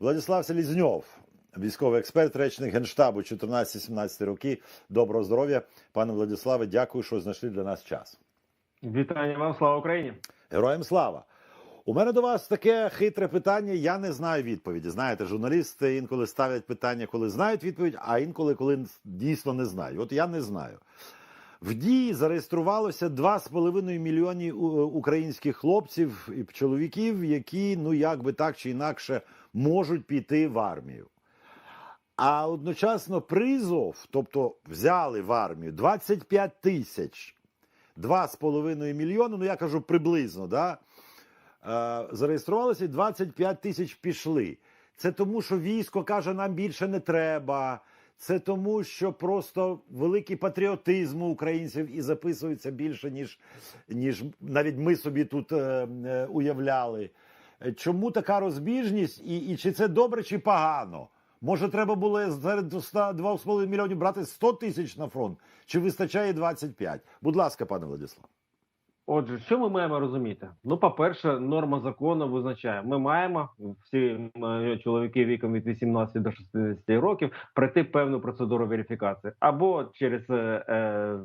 Владислав Селізньов, військовий експерт, речник Генштабу 14-17 роки. Доброго здоров'я, пане Владиславе. Дякую, що знайшли для нас час. Вітання вам, слава Україні! Героям слава! У мене до вас таке хитре питання. Я не знаю відповіді. Знаєте, журналісти інколи ставлять питання, коли знають відповідь, а інколи коли дійсно не знають. От я не знаю. В дії зареєструвалося 2,5 мільйони українських хлопців і чоловіків, які, ну як би так чи інакше, можуть піти в армію. А одночасно призов, тобто взяли в армію 25 тисяч, 2,5 мільйони, ну я кажу приблизно, да? е, зареєструвалося і 25 тисяч пішли. Це тому, що військо каже, нам більше не треба. Це тому, що просто великий патріотизм у українців і записується більше, ніж, ніж навіть ми собі тут е, е, уявляли. Чому така розбіжність, і, і чи це добре, чи погано? Може, треба було серед 2,5 мільйонів брати 100 тисяч на фронт, чи вистачає 25? Будь ласка, пане Владислав. Отже, що ми маємо розуміти? Ну, по-перше, норма закону визначає, ми маємо всі е, чоловіки віком від 18 до 60 років пройти певну процедуру верифікації або через е, е,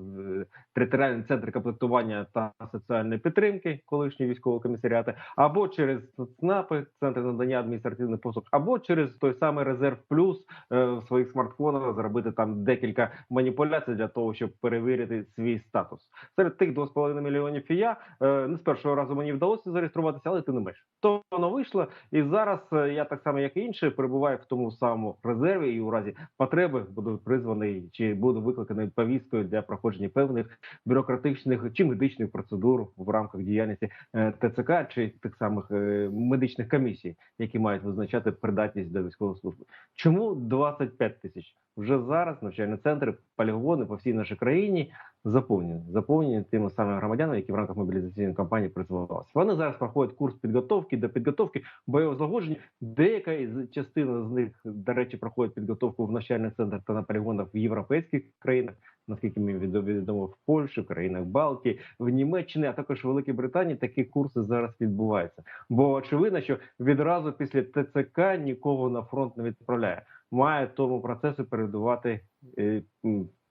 територіальний центр комплектування та соціальної підтримки, колишні військові комісаріати, або через ЦНАПи, центр надання адміністративних послуг, або через той самий резерв плюс е, в своїх смартфонах зробити там декілька маніпуляцій для того, щоб перевірити свій статус серед тих 2,5 мільйонів я е, не з першого разу мені вдалося зареєструватися, але ти не менш. То воно вийшло, і зараз е, я так само, як і інші, перебуваю в тому самому резерві, і у разі потреби буду призваний чи буду викликаний повісткою для проходження певних бюрократичних чи медичних процедур в рамках діяльності е, ТЦК чи тих самих медичних комісій, які мають визначати придатність до військової служби. Чому 25 тисяч? Вже зараз навчальні центри, полігони по всій нашій країні заповнені, заповнені тими самими громадянами, які в рамках мобілізаційної кампанії працювалися. Вони зараз проходять курс підготовки до підготовки бойового злагодження. Деяка частина з них, до речі, проходить підготовку в навчальних центрах та на полігонах в європейських країнах. Наскільки мені відомо в Польщі, в країнах Балтії, в Німеччині, а також в Великій Британії такі курси зараз відбуваються. Бо очевидно, що відразу після ТЦК нікого на фронт не відправляє. Має тому процесу передувати е,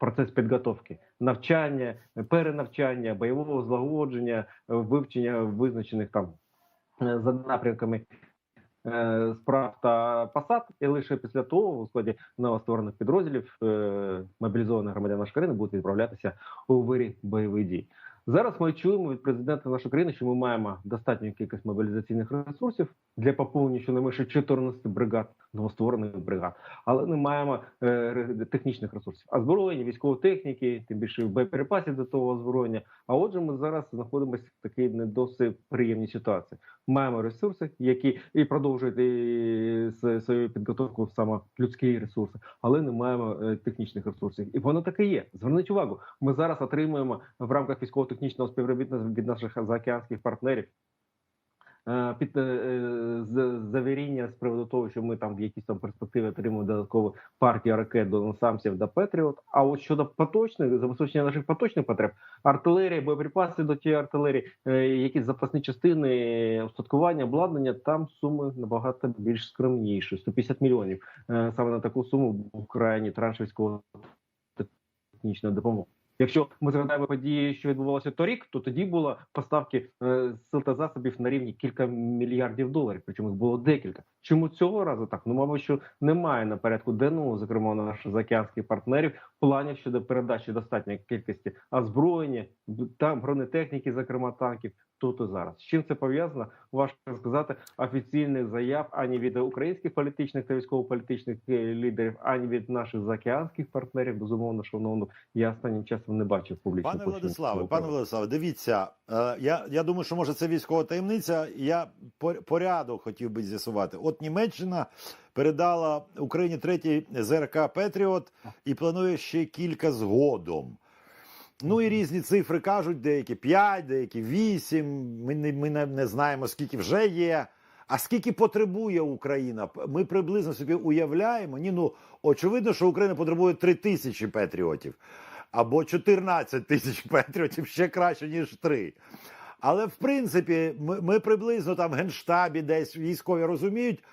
процес підготовки, навчання, перенавчання, бойового злагодження, вивчення визначених там е, за напрямками е, справ та посад, і лише після того у складі новостворених підрозділів е, мобілізованих громадян країни будуть відправлятися у вирі бойових дій. Зараз ми чуємо від президента нашої країни, що ми маємо достатню кількість мобілізаційних ресурсів для поповнення щонайменше 14 бригад новостворених бригад, але не маємо е, технічних ресурсів, озброєння, військової техніки, тим більше боєприпасів до того озброєння. А отже, ми зараз знаходимося в такій не досить приємній ситуації. Маємо ресурси, які і продовжують свою підготовку саме людські ресурси, але не маємо е, технічних ресурсів. І воно таке є. Зверніть увагу, ми зараз отримуємо в рамках військово-технічного співробітництва від наших заокеанських партнерів Е, під е, завіріння з приводу того, що ми там в якісь там перспективи отримуємо додаткову партію ракет до насамсів до Петріот. А от щодо поточних забезпечення наших поточних потреб, артилерія, боєприпаси до тієї артилерії, е, якісь запасні частини, устаткування, обладнання, там суми набагато більш скромніші 150 мільйонів. Саме на таку суму в крайні транш військово технічної допомоги. Якщо ми згадаємо події, що відбувалося торік, то тоді було поставки е, сил та засобів на рівні кілька мільярдів доларів. Причому їх було декілька. Чому цього разу так? Ну мабуть, що немає на порядку денного, зокрема наших заокеанських партнерів, планів щодо передачі достатньої кількості озброєння там бронетехніки, зокрема танків. Тут і зараз з чим це пов'язано? Важко сказати офіційних заяв ані від українських політичних та військово-політичних е, лідерів, ані від наших заокеанських партнерів. Безумовно, шановно, я останнім часом не бачив публічно. Пане Владиславе, пане Владиславе, дивіться. Е, я я думаю, що може це військова таємниця. Я порядок хотів би з'ясувати. От Німеччина передала Україні третій ЗРК Петріот і планує ще кілька згодом. Ну і різні цифри кажуть, деякі 5, деякі 8. Ми не ми не знаємо, скільки вже є. А скільки потребує Україна? Ми приблизно собі уявляємо. Ні, ну очевидно, що Україна потребує 3 тисячі патріотів або 14 тисяч патріотів ще краще, ніж 3. Але в принципі, ми, ми приблизно там в генштабі, десь військові розуміють.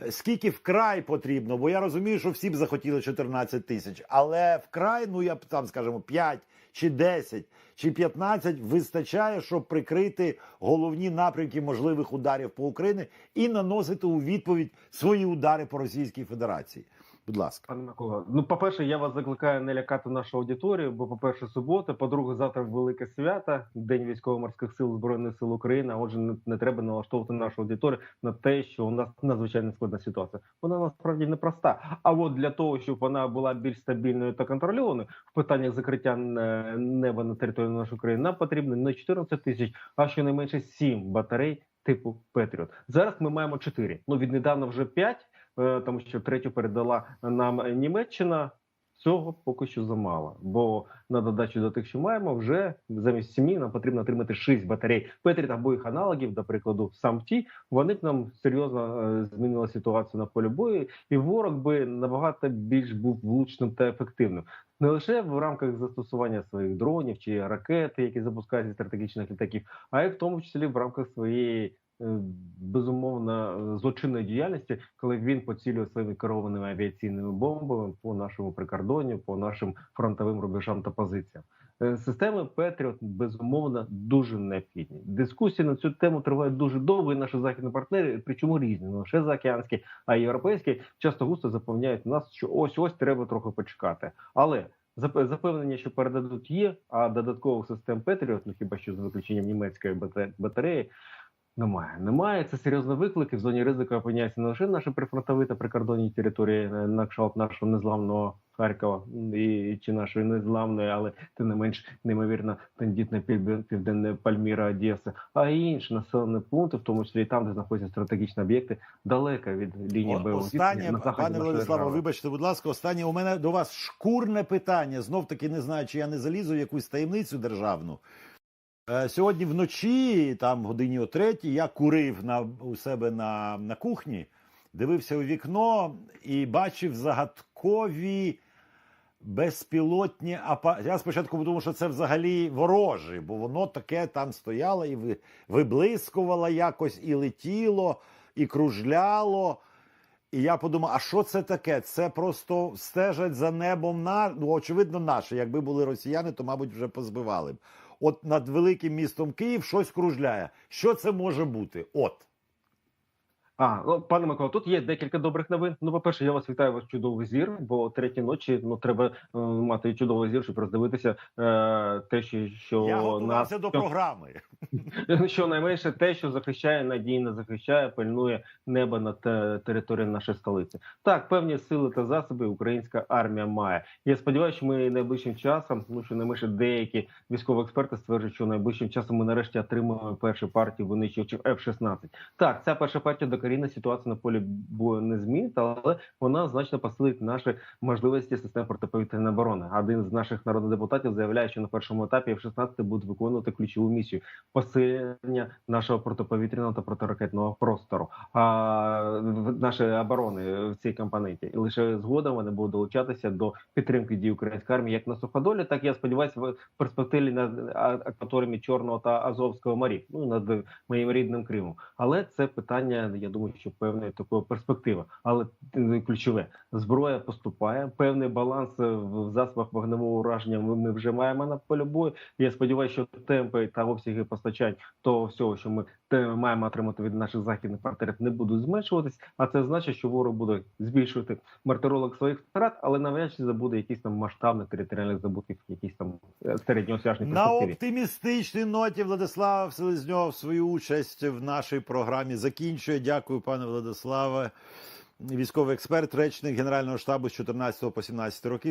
е, скільки вкрай потрібно, бо я розумію, що всі б захотіли 14 тисяч, але вкрай, ну я б там скажімо, 5 чи 10 чи 15 вистачає, щоб прикрити головні напрямки можливих ударів по Україні і наносити у відповідь свої удари по Російській Федерації. Будь ласка. Пане Микола, ну по-перше, я вас закликаю не лякати нашу аудиторію, бо, по-перше, субота, по-друге, завтра велике свято, День військово-морських сил Збройних сил України. Отже, не, треба налаштовувати нашу аудиторію на те, що у нас надзвичайно складна ситуація. Вона насправді непроста. А от для того, щоб вона була більш стабільною та контрольованою в питаннях закриття е, неба на території нашої країни, нам потрібно не 14 тисяч, а щонайменше 7 батарей типу Петріот. Зараз ми маємо 4. Ну віднедавна вже 5, е, тому що третю передала нам Німеччина. Цього поки що замало, бо на додачу до тих, що маємо, вже замість сім'ї нам потрібно отримати 6 батарей Петріт або їх аналогів, до прикладу, сам ті. Вони б нам серйозно е, змінили ситуацію на полі бою, і ворог би набагато більш був влучним та ефективним. Не лише в рамках застосування своїх дронів чи ракет, які запускають зі стратегічних літаків, а й в тому числі в рамках своєї е, безумовно е, злочинної діяльності, коли він поцілює своїми керованими авіаційними бомбами по нашому прикордонню, по нашим фронтовим рубежам та позиціям. Е, Системи Петріот безумовно дуже необхідні. Дискусії на цю тему тривають дуже довго. і Наші західні партнери, причому різні, не лише заокеанські, а й європейські, часто густо запевняють нас, що ось ось треба трохи почекати. Але зап- запевнення, що передадуть є, а додаткових систем Петріот, ну хіба що з виключенням німецької батареї. Немає, немає. Це серйозний виклик. І в зоні ризику опиняється не лише наші прифронтові та прикордонні території е, на кшталт нашого незламного Харкова і чи нашої незламної, але тим не менш неймовірно тендітна півден- південна Пальміра Одеса, а й інші населені пункти, в тому числі і там, де знаходяться стратегічні об'єкти, далеко від лінії О, бойового Останнє, пане Владиславе, вибачте, будь ласка, останнє у мене до вас шкурне питання. Знов таки не знаю, чи я не залізу в якусь таємницю державну. Е, Сьогодні вночі, там годині о третій, я курив на, у себе на, на кухні, дивився у вікно і бачив загадкові безпілотні апарати. Я спочатку подумав, що це взагалі ворожі, бо воно таке там стояло і виблискувало якось, і летіло, і кружляло. І я подумав, а що це таке? Це просто стежать за небом на ну, очевидно, наше. Якби були росіяни, то мабуть вже позбивали б. От над великим містом Київ щось кружляє. Що це може бути? От. А, ну, пане Микола, тут є декілька добрих новин. Ну, по-перше, я вас вітаю, ваш чудовий зір, бо треті ночі ну треба е, мати чудовий зір, щоб роздивитися е, те, що, я нас готувався до програми. Щонайменше те, що захищає, надійно захищає, пильнує небо над е, територією нашої столиці. Так, певні сили та засоби українська армія має. Я сподіваюся, що ми найближчим часом, ну щонайменше деякі військові експерти стверджують, що найближчим часом ми нарешті отримаємо першу партію винищувачів F-16. Так, ця перша партія докорінна ситуацію на полі бою не змінить, але вона значно посилить наші можливості систем протиповітряної оборони. Один з наших народних депутатів заявляє, що на першому етапі F-16 будуть виконувати ключову місію посилення нашого протиповітряного та протиракетного простору, а нашої оборони в цій компоненті. І лише згодом вони будуть долучатися до підтримки дій української армії як на суходолі, так я сподіваюся, в перспективі над а- акваторіями Чорного та Азовського морів, ну над моїм рідним Кримом. Але це питання, я думаю, що певної такої перспективи. Але е, ключове зброя поступає. Певний баланс в засобах вогневого ураження ми, вже маємо на полі бою. Я сподіваюся, що темпи та обсяги постачань того всього, що ми маємо отримати від наших західних партнерів, не будуть зменшуватись. А це значить, що ворог буде збільшувати мартиролог своїх втрат, але навряд чи забуде якісь там масштабних територіальних здобутків, якісь там е, На оптимістичній ноті Владислав Селезньов свою участь в нашій програмі закінчує. Дякую, пане Владиславе. Військовий експерт, речник Генерального штабу з 14 по 17 роки.